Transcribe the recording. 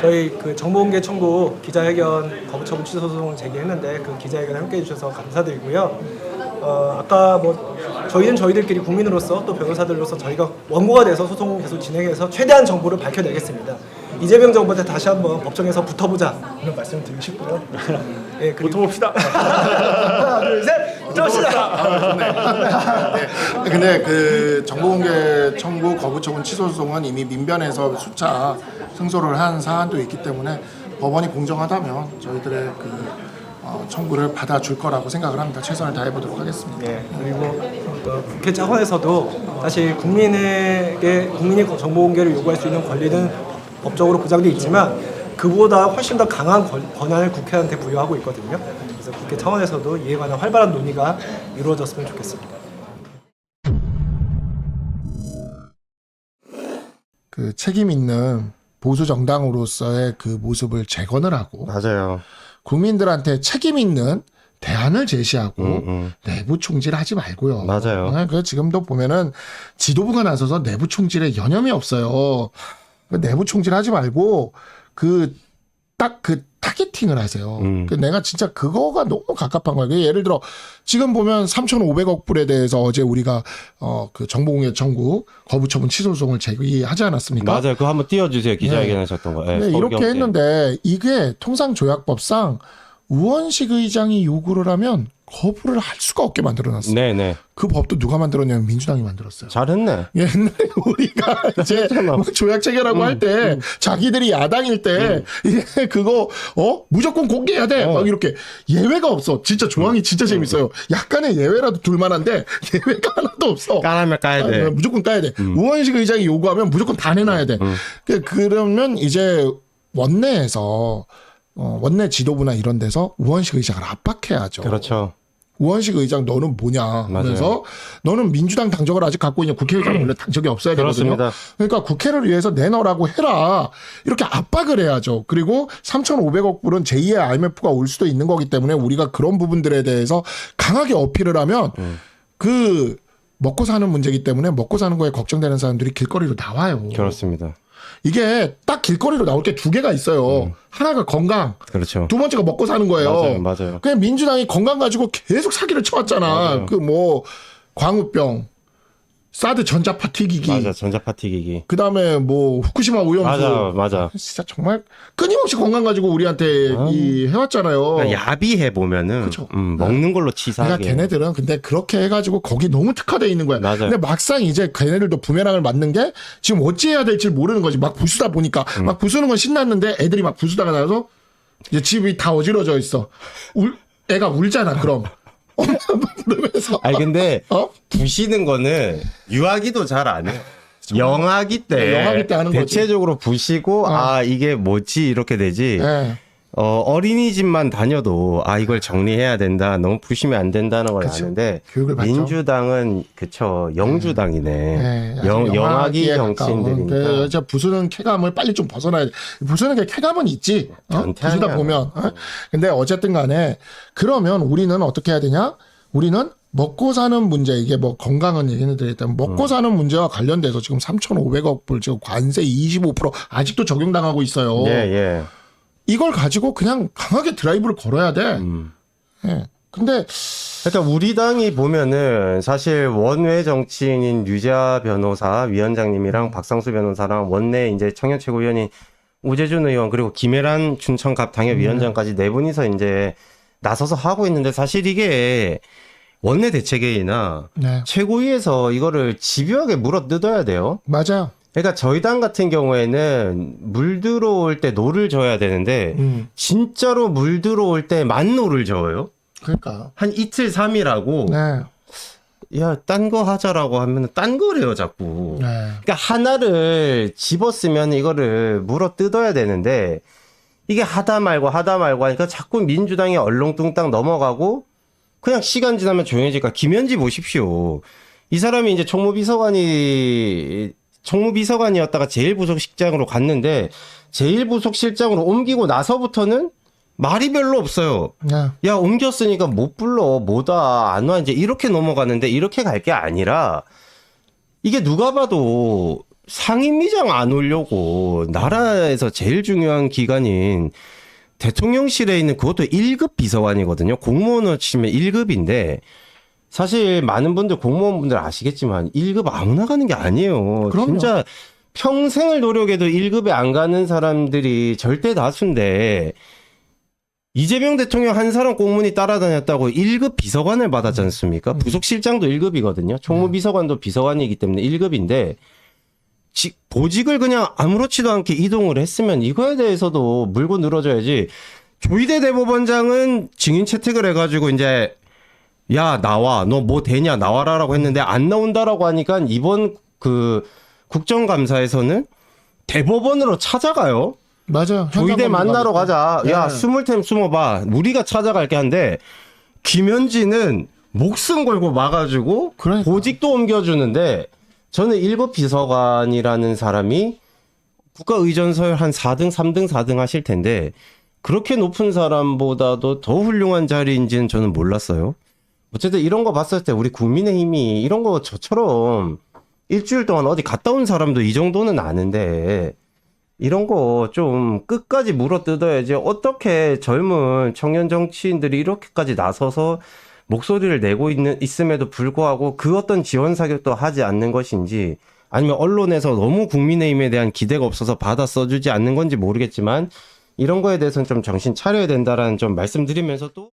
저희 그 정보공개 청구 기자회견 거부 처분 취소 소송을 제기했는데 그 기자회견에 함께해 주셔서 감사드리고요. 어, 아까 뭐 저희는 저희들끼리 국민으로서 또 변호사들로서 저희가 원고가 돼서 소송 계속 진행해서 최대한 정보를 밝혀내겠습니다. 이재명 정부한테 다시 한번 법정에서 붙어보자 이런 말씀을 드리고 싶고요. 예, 그리고 붙어봅시다. 하나, 둘, 셋, 붙어봅시다. 네, 근데 그 정보공개 청구 거부 처분 취소 소송은 이미 민변에서 수차 승소를 한 사안도 있기 때문에 법원이 공정하다면 저희들의 그 어, 청구를 받아줄 거라고 생각을 합니다. 최선을 다해 보도록 하겠습니다. 예, 그리고 또 국회 차원에서도 사실 국민에게 국민이 정보 공개를 요구할 수 있는 권리는 법적으로 보장돼 있지만 그보다 훨씬 더 강한 권- 권한을 국회한테 부여하고 있거든요. 그래서 국회 차원에서도 이에 관한 활발한 논의가 이루어졌으면 좋겠습니다. 그 책임 있는 보수 정당으로서의 그 모습을 재건을 하고 맞아요. 국민들한테 책임 있는 대안을 제시하고 음, 음. 내부 총질 하지 말고요. 맞아요. 네, 그 지금도 보면은 지도부가 나서서 내부 총질에 여념이 없어요. 그 내부 총질 하지 말고 그 딱그 타겟팅을 하세요. 음. 그 내가 진짜 그거가 너무 갑갑한 거예요. 그 예를 들어 지금 보면 3,500억 불에 대해서 어제 우리가 어그 정보공개 청구 거부 처분 취소 소송을 제기하지 않았습니까? 맞아요. 그거 한번 띄워주세요. 기자회견 하셨던 거. 예, 네, 이렇게 서울경제. 했는데 이게 통상조약법상 우원식 의장이 요구를 하면 거부를 할 수가 없게 만들어놨어요. 네네. 그 법도 누가 만들었냐면 민주당이 만들었어요. 잘했네. 옛날에 우리가 이제 뭐 조약 체결하고 할때 자기들이 야당일 때 이게 그거 어 무조건 공개해야 돼막 이렇게 예외가 없어 진짜 조항이 진짜 재밌어요 약간의 예외라도 둘만한데 예외가 하나도 없어 까라면 까야 돼. 아, 무조건 까야 돼. 우원식 의장이 요구하면 무조건 다 내놔야 돼. 그- 그러면 이제 원내에서 어, 원내 지도부나 이런 데서 우원식 의장을 압박해야죠. 그렇죠. 우원식 의장 너는 뭐냐 하면서 너는 민주당 당적을 아직 갖고 있냐 국회의장 원래 당적이 없어야 되거든요. 그렇습니다. 그러니까 국회를 위해서 내놓으라고 해라 이렇게 압박을 해야죠. 그리고 3,500억 불은 제2의 IMF가 올 수도 있는 거기 때문에 우리가 그런 부분들에 대해서 강하게 어필을 하면 음. 그 먹고 사는 문제이기 때문에 먹고 사는 거에 걱정되는 사람들이 길거리로 나와요. 그렇습니다. 이게 딱 길거리로 나올 게 두 개가 있어요. 하나가 건강, 그렇죠. 두 번째가 먹고 사는 거예요. 맞아요. 맞아요. 그냥 민주당이 건강 가지고 계속 사기를 쳐왔잖아. 그 뭐 광우병, 사드 전자파 튀기기, 맞아. 전자 파티 기기. 그 다음에 뭐 후쿠시마 오염수. 맞아. 맞아. 진짜 정말 끊임없이 건강 가지고 우리한테 이 해왔잖아요. 그러니까 야비해 보면은 그쵸. 음, 먹는 걸로 그러니까 치사하게. 걔네들은 근데 그렇게 해가지고 거기 너무 특화돼 있는 거야. 맞아요. 근데 막상 이제 걔네들도 부메랑을 맞는 게 지금 어찌해야 될지 모르는 거지. 막 부수다 보니까 음. 막 부수는 건 신났는데 애들이 막 부수다가 나서 이제 집이 다 어지러져 있어. 울 애가 울잖아. 그럼 엄마 부르면서 아니 근데 어? 부시는 거는 유아기도 잘 안 해요. 영아기 때, 네, 영아기 때 하는 거지. 대체적으로 부시고 아 이게 뭐지 이렇게 되지. 예. 어, 어린이집만 다녀도 아 이걸 정리해야 된다. 너무 부시면 안 된다는 걸 그쵸. 아는데 교육을 받죠. 민주당은 그쵸 영주당이네. 네, 아주 영, 영아기 영아기에 가까운. 정치인들이니까. 그, 저 부수는 쾌감을 빨리 좀 벗어나야 돼. 부수는 게 쾌감은 있지. 어? 변태 부수다. 보면. 어? 근데 어쨌든 간에 그러면 우리는 어떻게 해야 되냐? 우리는 먹고 사는 문제 이게 뭐 건강은 얘기는 드렸다면 음. 먹고 사는 문제와 관련돼서 지금 3,500억 불 지금 관세 25% 아직도 적용당하고 있어요. 예 예. 이걸 가지고 그냥 강하게 드라이브를 걸어야 돼. 음. 예. 근데 그러니까 우리 당이 보면은 사실 원외 정치인인 유자 변호사 위원장님이랑 박상수 변호사랑 원내 이제 청년 최고위원인 우재준 의원 그리고 김혜란 춘천갑 당협위원장까지 네 분이서 이제 나서서 하고 있는데 사실 이게 원내 대책회의나 네. 최고위에서 이거를 집요하게 물어 뜯어야 돼요. 맞아요. 그러니까 저희 당 같은 경우에는 물 들어올 때 노를 져야 되는데 음. 진짜로 물 들어올 때 만 노를 저어요. 그러니까. 한 이틀 삼일하고 네. 야, 딴 거 하자라고 하면 딴 거래요, 자꾸. 네. 그러니까 하나를 집었으면 이거를 물어 뜯어야 되는데 이게 하다 말고 하다 말고 하니까 자꾸 민주당이 얼렁뚱땅 넘어가고 그냥 시간 지나면 조용해질까. 김현지 보십시오. 이 사람이 이제 총무비서관이 총무비서관이었다가 제1부속실장으로 갔는데 제1부속실장으로 옮기고 나서부터는 말이 별로 없어요. 네. 야 옮겼으니까 못 불러 뭐다 안 와 이제 이렇게 넘어가는데 이렇게 갈 게 아니라 이게 누가 봐도 상임위장 안 오려고 나라에서 제일 중요한 기관인 대통령실에 있는 그것도 1급 비서관이거든요. 공무원으로 치면 1급인데 사실 많은 분들 공무원분들 아시겠지만 1급 아무나 가는 게 아니에요. 그럼요. 진짜 평생을 노력해도 1급에 안 가는 사람들이 절대 다수인데 이재명 대통령 한 사람 공문이 따라다녔다고 1급 비서관을 받았지 않습니까? 부속실장도 1급이거든요. 총무비서관도 비서관이기 때문에 1급인데 지- 보직을 그냥 아무렇지도 않게 이동을 했으면 이거에 대해서도 물고 늘어져야지. 조희대 대법원장은 증인 채택을 해가지고 이제 야 나와 너 뭐 되냐 나와라라고 했는데 안 나온다라고 하니까 이번 그 국정감사에서는 대법원으로 찾아가요. 맞아요. 조희대 현장 만나러 가자. 네. 야 숨을 템 숨어봐. 우리가 찾아갈게 한데 김현진은 목숨 걸고 막아주고 그러니까. 보직도 옮겨주는데 저는 일곱 비서관이라는 사람이 국가의전서열 한 4등, 3등, 4등 하실 텐데 그렇게 높은 사람보다도 더 훌륭한 자리인지는 저는 몰랐어요. 어쨌든 이런 거 봤을 때 우리 국민의힘이 이런 거 저처럼 일주일 동안 어디 갔다 온 사람도 이 정도는 아는데 이런 거 좀 끝까지 물어 뜯어야지 어떻게 젊은 청년 정치인들이 이렇게까지 나서서 목소리를 내고 있는 있음에도 불구하고 그 어떤 지원 사격도 하지 않는 것인지 아니면 언론에서 너무 국민의힘에 대한 기대가 없어서 받아 써주지 않는 건지 모르겠지만 이런 거에 대해서는 좀 정신 차려야 된다라는 좀 말씀드리면서 또